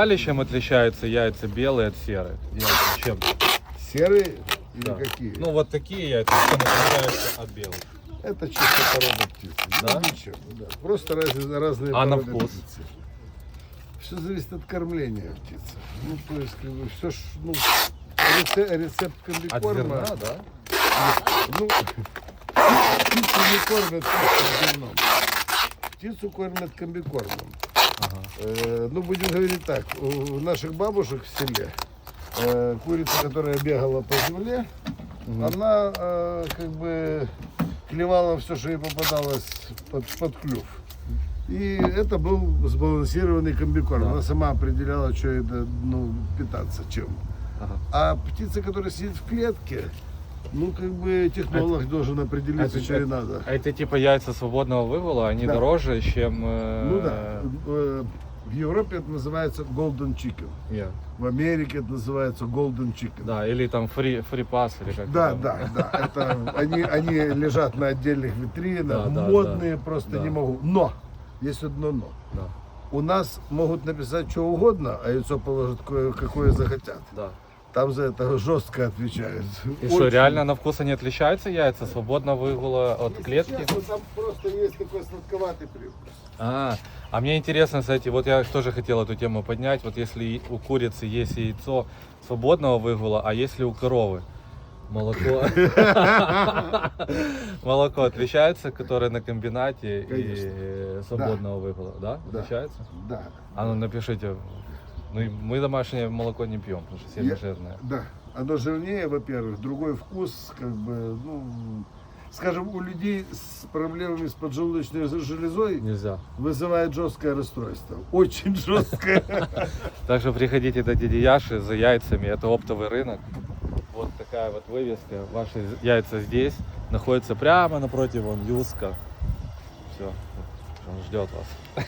Дали, чем отличаются яйца белые от серых? Яйца чем? Серые или Да. какие? Ну вот такие яйца, чем отличаются от белых? Это чисто порода птицы. Да? Ну, ничего, да. Просто разные, разные А на породы вкус? птицы. Все зависит от кормления птицы. Ну, то есть, как бы, все ж, ну, рецепт, рецепт От комбикорма. зерна, да? Ну, птицу не кормят просто зерном. Птицу кормят комбикормом. Ага. Э, ну, будем говорить так, у наших бабушек в селе э, курица, которая бегала по земле, она э, как бы клевала все, что ей попадалось под, под клюв. И это был сбалансированный комбикорм. Да. Она сама определяла, что это, ну, питаться чем. Ага. А птица, которая сидит в клетке, ну, как бы технолог должен определиться, Это- что ей надо. А это типа яйца свободного выгула, они Да. дороже, чем... э, Ну да. Э, В Европе это называется golden chicken. я. В Америке это называется golden chicken. Да, или там фри, фрипас, или как Да, это. да, да. Это, они, они лежат на отдельных витринах, Да, модные, да. просто Да. не могу. Но, есть одно но. Да, У нас могут написать что угодно, а яйцо положат кое- какое захотят. да. Там за это жестко отвечают. И что, реально на вкус они отличаются, яйца, свободного выгула от Если клетки? честно, там просто есть такой сладковатый привкус. А, а мне интересно, кстати, вот я тоже хотел эту тему поднять. Вот если у курицы есть яйцо свободного выгула, а если у коровы молоко, молоко отличается, которое на комбинате и свободного выгула, да? Да. Отличается? Да. А ну напишите. Ну, и мы домашнее молоко не пьем, потому что сильно Я- жирное. Да. Оно жирнее, во-первых, другой вкус, как бы, ну, скажем, у людей с проблемами с поджелудочной железой Нельзя. вызывает жесткое расстройство. Очень жесткое. Так что приходите до дяди Яши за яйцами, это оптовый рынок. Вот такая вот вывеска. Ваши яйца здесь. Находится прямо напротив вон юска. Все, он ждет вас.